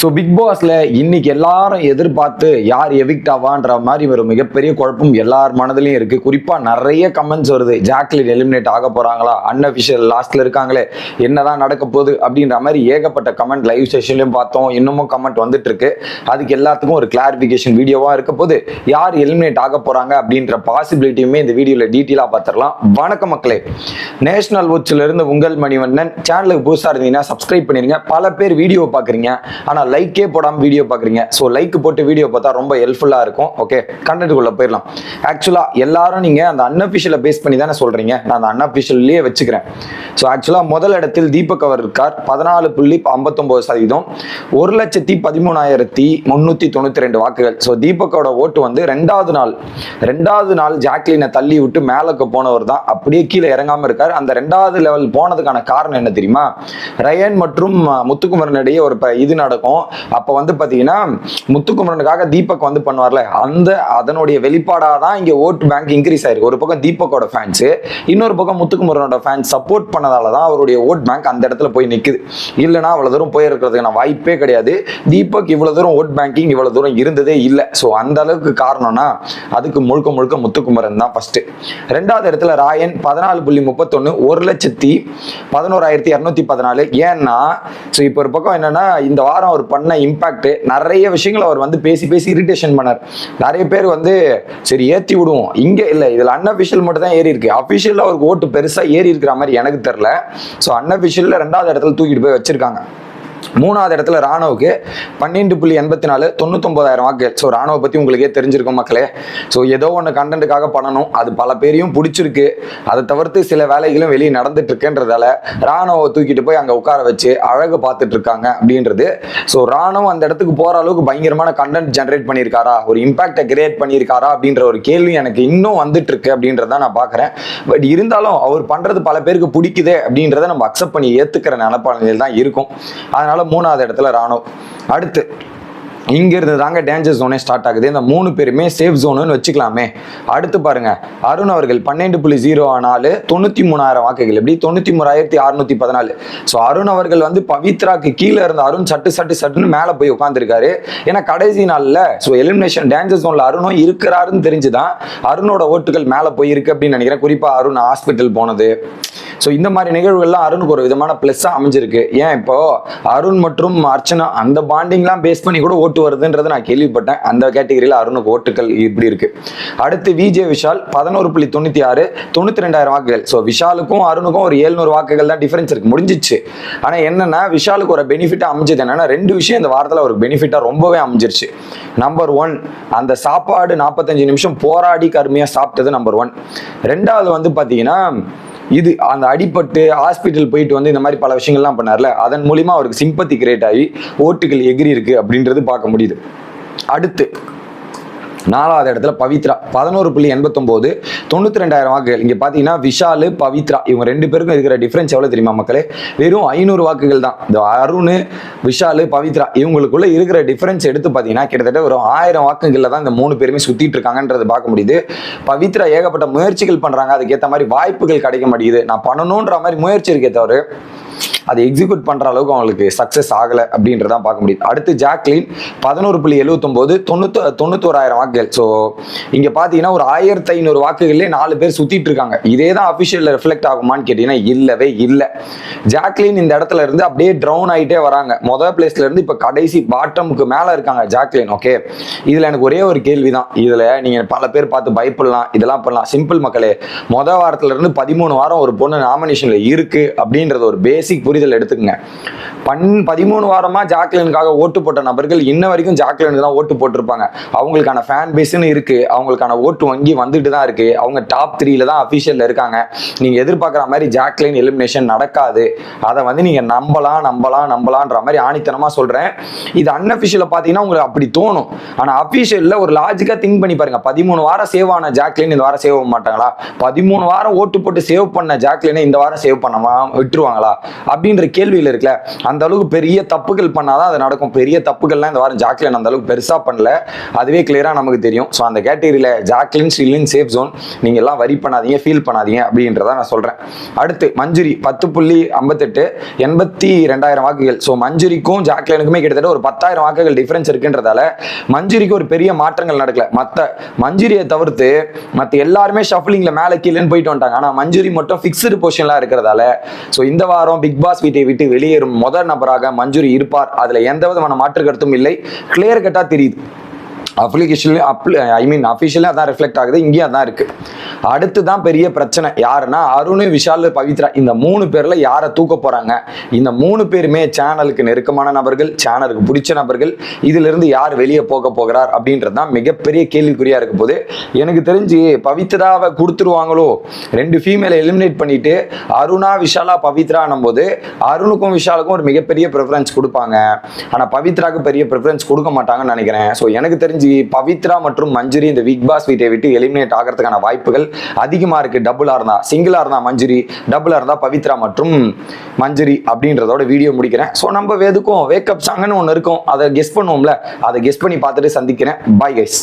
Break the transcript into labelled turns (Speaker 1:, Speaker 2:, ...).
Speaker 1: So big பாஸ்ல இன்னைக்கு எல்லாரும் எதிர்பார்த்து யார் எவிக்ட் ஆவான்ற மாதிரி ஒரு மிகப்பெரிய குழப்பம் எல்லார் மனதிலையும் இருக்கு. குறிப்பா நிறைய கமெண்ட்ஸ் வருது. ஜாக்லின் எலிமினேட் ஆக போறாங்களா? அன்அஃபிஷியல் லாஸ்ட்ல இருக்காங்களே. என்னதான் நடக்க போகுது அப்படின்ற மாதிரி ஏகப்பட்ட கமெண்ட் லைவ் செஷன்லயும் பார்த்தோம். இன்னமும் கமெண்ட் வந்துட்டு இருக்கு. அதுக்கு எல்லாத்துக்கும் ஒரு கிளாரிபிகேஷன் வீடியோவா இருக்க போது யார் எலிமினேட் ஆக போறாங்க அப்படின்ற பாசிபிலிட்டியுமே இந்த வீடியோல டீட்டெயிலா பார்த்துடலாம். வணக்கம் மக்களே. நேஷனல் வாட்ச்ல இருந்து உங்கள் மணிவண்ணன். சேனலுக்கு புதுசா இருந்தீங்கன்னா சப்ஸ்கிரைப் பண்ணிருங்க. பல பேர் வீடியோ பாக்குறீங்க ஆனா லைக்கே போடாமல் வீடியோ பார்க்குறீங்க. ஸோ லைக் போட்டு வீடியோ பார்த்தா ரொம்ப ஹெல்ப்ஃபுல்லாக இருக்கும். ஓகே கண்டென்ட்டுக்குள்ளே போயிடலாம். ஆக்சுவலாக எல்லாரும் நீங்கள் அந்த அன்அஃபிஷியலை பேஸ் பண்ணி தானே சொல்கிறீங்க நான் அந்த அன்அஃபிஷியல்லையே வச்சுக்கிறேன். ஸோ ஆக்சுவலாக முதல் இடத்தில் தீபக் அவர் இருக்கார் பதினாலு புள்ளி ஐம்பத்தொம்போது சதவீதம். ஒரு லட்சத்தி பதிமூணாயிரத்தி முந்நூற்றி தொண்ணூற்றி ரெண்டு வாக்குகள். ஸோ தீபக்கோட ஓட்டு வந்து ரெண்டாவது நாள். ரெண்டாவது நாள் ஜாக்லினை தள்ளி விட்டு மேலக்கு போனவர் தான். அப்படியே கீழே இறங்காமல் இருக்கார். அந்த ரெண்டாவது லெவல் போனதுக்கான காரணம் என்ன தெரியுமா? ரயன் மற்றும் முத்துக்குமரனிடையே ஒரு ப- இது நடக்கும். அப்போ வந்து பார்த்தீங்கன்னா முத்துக்குமரனுக்காக தீபக் வந்து பண்ணுவார்ல அந்த அதனுடைய வெளிப்பாடாக தான் இங்கே ஓட் பேங்க் இன்க்ரீஸ் ஆயிருக்கு. ஒரு பக்கம் தீபக்கோட ஃபேன்ஸு இன்னொரு பக்கம் முத்துக்குமரனோட ஃபேன்ஸ் சப்போர்ட் பண்ணதால தான் அவருடைய ஓட் பேங்க் அந்த இடத்துல போய் நிற்குது இல்லைனா அவ்வளோ தூரம் போயிருக்கிறதுக்கான வாய்ப்பே கிடையாது. தீபக் இவ்வளோ தூரம் ஓட் பேங்கிங் இவ்வளோ தூரம் இருந்ததே இல்லை. ஸோ அந்த அளவுக்கு காரணம்னா அதுக்கு முழுக்க முழுக்க முத்துக்குமரன் தான் ஃபர்ஸ்ட் ரெண்டாவது இடத்துல ராயன் பதினாலு புள்ளி முப்பத்தொன்று ஒரு லட்சத்தி பதினோராயிரத்தி இரநூத்தி பதினாலு. ஏன்னா ஸோ இப்போ ஒரு பக்கம் என்னன்னா இந்த வாரம் அவர் பண்ண இம்பாக்ட் நிறைய விஷயங்கள் அவர் வந்து பேசி பேசி இரிட்டேஷன் பண்ணார். நிறைய பேர் வந்து சரி ஏற்றி விடுவோம். இங்கே இல்லை இதில் அன்அஃபிஷியல் மட்டும் தான் ஏறி இருக்கு. அஃபிஷியலில் அவருக்கு ஓட்டு பெருசாக ஏறி இருக்கிற மாதிரி எனக்கு தெரில ஸோ அன்அஃபிஷியலில் ரெண்டாவது இடத்துல தூக்கிட்டு போய் வச்சிருக்காங்க. மூணாவது இடத்துல ராணுவுக்கு பன்னெண்டு புள்ளி எண்பத்தி நாலு தொண்ணூத்தொம்பதாயிரம் வாக்குகள் ஸோ ராணுவ பற்றி உங்களுக்கே தெரிஞ்சிருக்கும் மக்களே. ஸோ ஏதோ ஒன்று கண்டென்ட்டுக்காக பண்ணணும். அது பல பேரையும் பிடிச்சிருக்கு. அதை தவிர்த்து சில வேலைகளும் வெளியே நடந்துட்டு இருக்குன்றதால ராணுவை தூக்கிட்டு போய் அங்கே உட்கார வச்சு அழகு பார்த்துட்டு இருக்காங்க அப்படின்றது. ஸோ ராணுவம் அந்த இடத்துக்கு போகிற அளவுக்கு பயங்கரமான கண்டென்ட் ஜென்ரேட் பண்ணியிருக்காரா? ஒரு இம்பாக்டை கிரியேட் பண்ணியிருக்காரா? அப்படின்ற ஒரு கேள்வி எனக்கு இன்னும் வந்துட்டு இருக்கு அப்படின்றத நான் பார்க்குறேன். பட் இருந்தாலும் அவர் பண்ணுறது பல பேருக்கு பிடிக்குது அப்படின்றத நம்ம அக்செப்ட் பண்ணி ஏற்றுக்கிற நிலப்பாளையில் தான் இருக்கும். அதனால மூணாவது இடத்துல ராணுவம் அடுத்து இங்கிருந்து தாங்க டேஞ்சர் ஜோனே ஸ்டார்ட் ஆகுது. இந்த மூணு பேருமே சேஃப் ஜோனுன்னு வச்சுக்கலாமே. அடுத்து பாருங்க அருண் அவர்கள் பன்னெண்டு புள்ளி ஜீரோ நாலு தொண்ணூத்தி மூணாயிரம் வாக்குகள். எப்படி? தொண்ணூத்தி மூணாயிரத்தி அறுநூத்தி பதினாலு. ஸோ அருண் அவர்கள் வந்து பவித்ராக்கு கீழே இருந்த அருண் சட்டு சட்டு சட்டுன்னு மேலே போய் உட்காந்துருக்காரு ஏன்னா கடைசி நாள்ல ஸோ எலிமினேஷன் டேஞ்சர் ஜோன்ல அருணும் இருக்கிறாருன்னு தெரிஞ்சுதான் அருணோட ஓட்டுகள் மேலே போயிருக்கு அப்படின்னு நினைக்கிறேன். குறிப்பா அருண் ஹாஸ்பிட்டல் போனது. ஸோ இந்த மாதிரி நிகழ்வுகள்லாம் அருணுக்கு ஒரு விதமான ப்ளஸ்ஸாக அமைஞ்சிருக்கு. ஏன் இப்போ அருண் மற்றும் அர்ச்சனா அந்த பாண்டிங்லாம் பேஸ் பண்ணி கூட ஓட்டு வருதுன்றது நான் கேள்விப்பட்டேன். அந்த கேட்டகரியில் அருணுக்கு ஓட்டுகள் இப்படி இருக்கு. அடுத்து விஜய் விஷால் பதினோரு புள்ளி தொண்ணூற்றி ஆறு தொண்ணூற்றி ரெண்டாயிரம் வாக்குகள். ஸோ விஷாலுக்கும் அருணுக்கும் ஒரு ஏழ்நூறு வாக்குகள் தான் டிஃபரன்ஸ் இருக்கு. முடிஞ்சிச்சு. ஆனால் என்னன்னா விஷாலுக்கு ஒரு பெனிஃபிட்டாக அமைஞ்சது என்னன்னா ரெண்டு விஷயம் இந்த வாரத்தில் ஒரு பெனிஃபிட்டாக ரொம்பவே அமைஞ்சிருச்சு. நம்பர் ஒன் அந்த சாப்பாடு நாற்பத்தஞ்சு நிமிஷம் போராடி கருமையாக சாப்பிட்டது நம்பர் ஒன் ரெண்டாவது வந்து பார்த்தீங்கன்னா இது அந்த அடிபட்டு ஹாஸ்பிட்டல் போயிட்டு வந்து இந்த மாதிரி பல விஷயங்கள்லாம் பண்ணார்ல. அதன் மூலிமா அவருக்கு சிம்பத்தி கிரியேட் ஆகி ஓட்டுகள் எகிரி இருக்கு அப்படின்றது பார்க்க முடியுது. அடுத்து நாலாவது இடத்துல பவித்ரா. பதினோரு புள்ளி எண்பத்தொம்போது தொண்ணூற்றி ரெண்டாயிரம் வாக்குகள். இங்கே பார்த்தீங்கன்னா விஷால் பவித்ரா இவங்க ரெண்டு பேருக்கும் இருக்கிற டிஃப்ரென்ஸ் எவ்வளோ தெரியுமா மக்களே? வெறும் ஐநூறு வாக்குகள் தான். இந்த அருண் விஷால் பவித்ரா இவங்களுக்குள்ள இருக்கிற டிஃப்ரென்ஸ் எடுத்து பார்த்தீங்கன்னா கிட்டத்தட்ட ஒரு ஆயிரம் வாக்குகளில் தான் இந்த மூணு பேருமே சுற்றிட்டு இருக்காங்கன்றது பார்க்க முடியுது. பவித்ரா ஏகப்பட்ட முயற்சிகள் பண்ணுறாங்க அதுக்கேற்ற மாதிரி வாய்ப்புகள் கிடைக்க மாட்டேங்குது. நான் பண்ணணுன்ற மாதிரி முயற்சி இருக்கே தவிர அதை எக்ஸிக்யூட் பண்ற அளவுக்கு அவங்களுக்கு சக்சஸ் ஆகல அப்படின்றதான் பார்க்க முடியுது. அடுத்து ஜாக்லின் பதினோரு புள்ளி எழுவத்தொம்போது தொண்ணூத்தி தொண்ணூத்தோராயிரம் வாக்குகள். ஸோ இங்க பாத்தீங்கன்னா ஒரு ஆயிரத்தி ஐநூறு வாக்குகள்லேயே நாலு பேர் சுத்திட்டு இருக்காங்க. இதே தான் அஃபிஷியல் ரிஃப்ளெக்ட் ஆகுமான்னு கேட்டீங்கன்னா இல்லவே இல்லை. ஜாக்லின் இந்த இடத்துல இருந்து அப்படியே ட்ரவுன் ஆயிட்டே வராங்க. மொதல் பிளேஸ்ல இருந்து இப்போ கடைசி பாட்டமுக்கு மேல இருக்காங்க ஜாக்லின் ஓகே இதுல எனக்கு ஒரே ஒரு கேள்வி தான் இதுல நீங்க பல பேர் பார்த்து பயப்படலாம் இதெல்லாம் பண்ணலாம். சிம்பிள் மக்களே மொதல் வாரத்துல இருந்து பதிமூணு வாரம் ஒரு பொண்ணு நாமினேஷன்ல இருக்கு அப்படின்றது ஒரு பேசிக் புரிதல் எடுத்துக்கங்க. பன் பதிமூணு வாரமா ஜாக்லினுக்காக ஓட்டு போட்ட நபர்கள் இன்ன வரைக்கும் ஜாக்லினுக்கு தான் ஓட்டு போட்டிருப்பாங்க. அவங்களுக்கான ஃபேன் பேஸ்னு இருக்கு. அவங்களுக்கான ஓட்டு வங்கி வந்துட்டு தான் இருக்கு. அவங்க டாப் த்ரீல தான் அஃபிஷியல்ல இருக்காங்க. நீங்க எதிர்பார்க்குற மாதிரி ஜாக்லின் எலிமினேஷன் நடக்காது. அதை வந்து நீங்க நம்பலாம் நம்பலாம் நம்பலான்ற மாதிரி ஆணித்தனமா சொல்றேன். இது அன்அஃபிஷியல பாத்தீங்கன்னா உங்களுக்கு அப்படி தோணும். ஆனா அஃபிஷியல்ல ஒரு லாஜிக்கா திங்க் பண்ணி பாருங்க. பதிமூணு வாரம் சேவ் ஆன ஜாக்லின் இந்த வாரம் சேவ் மாட்டாங்களா? பதிமூணு வாரம் ஓட்டு போட்டு சேவ் பண்ண ஜாக்லினை இந்த வாரம் சேவ் பண்ணமா விட்டுருவாங்களா? அப்படி அப்படின்ற கேள்வியில் இருக்குல்ல அந்த அளவுக்கு பெரிய தப்புகள் பண்ணாதான் அது நடக்கும். பெரிய தப்புகள்லாம் இந்த வாரம் ஜாக்லின் அந்த அளவுக்கு பெருசா பண்ணல. அதுவே கிளியரா நமக்கு தெரியும். ஸோ அந்த கேட்டகரியில ஜாக்லின் ஸ்டில்லின் சேஃப் ஜோன் நீங்க எல்லாம் வரி பண்ணாதீங்க ஃபீல் பண்ணாதீங்க அப்படின்றத நான் சொல்றேன். அடுத்து மஞ்சுரி பத்து புள்ளி ஐம்பத்தெட்டு எண்பத்தி ரெண்டாயிரம் வாக்குகள். ஸோ மஞ்சுரிக்கும் ஜாக்லினுக்குமே கிட்டத்தட்ட ஒரு பத்தாயிரம் வாக்குகள் டிஃபரன்ஸ் இருக்குன்றதால மஞ்சுரிக்கு ஒரு பெரிய மாற்றங்கள் நடக்கல. மற்ற மஞ்சுரியை தவிர்த்து மற்ற எல்லாருமே ஷஃப்லிங்ல மேலே கீழேன்னு போயிட்டு வந்துட்டாங்க. ஆனா மஞ்சுரி மட்டும் ஃபிக்ஸ்டு பொசிஷன்லாம் இருக்கிறதால ஸோ இந்த வாரம் பிக் பாஸ் வீட்டை விட்டு வெளியேறும் முதல் நபராக மஞ்சுரி இருப்பார். அதுல எந்த விதமான மாற்று கருத்தும் இல்லை. கிளியர் கட்டா தெரியுது. அப்ளிகேஷன்ல அப்ளி ஐ மீன் அஃபிஷியலாக அதான் ரிஃப்ளெக்ட் ஆகுது. இங்கேயும் அதான் இருக்கு. அடுத்து தான் பெரிய பிரச்சனை. யாருன்னா அருண் விஷால் பவித்ரா இந்த மூணு பேர்ல யாரை தூக்க போறாங்க? இந்த மூணு பேருமே சேனலுக்கு நெருக்கமான நபர்கள் சேனலுக்கு பிடிச்ச நபர்கள். இதுல இருந்து யார் வெளியே போக போகிறார் அப்படின்றது தான் மிகப்பெரிய கேள்விக்குறியா இருக்க போது எனக்கு தெரிஞ்சு பவித்ராவை கொடுத்துருவாங்களோ? ரெண்டு ஃபீமேலை எலிமினேட் பண்ணிட்டு அருணா விஷாலா பவித்ரான்னும் போது அருணுக்கும் விஷாலுக்கும் ஒரு மிகப்பெரிய ப்ரிஃபரன்ஸ் கொடுப்பாங்க. ஆனா பவித்ராக்கு பெரிய ப்ரிஃபரன்ஸ் கொடுக்க மாட்டாங்கன்னு நினைக்கிறேன். ஸோ எனக்கு தெரிஞ்சு பவித்ரா மற்றும் மஞ்சுரி இந்த பிக் பாஸ் வீட்டை விட்டு எலிமினேட் ஆகிறதுக்கான வாய்ப்புகள் அதிகமா இருக்கு. டபுளா இருந்தா சிங்கிளா இருந்தா மஞ்சுரி டபுளா இருந்தா பவித்ரா மற்றும் மஞ்சுரி அப்படின்றதோட வீடியோ முடிக்கிறேன். ஸோ நம்ம எதுக்கும் வேக்கப் சாங்னு ஒன்று இருக்கும். அதை கெஸ் பண்ணுவோம்ல. அதை கெஸ் பண்ணி பார்த்துட்டு சந்திக்கிறேன். Bye guys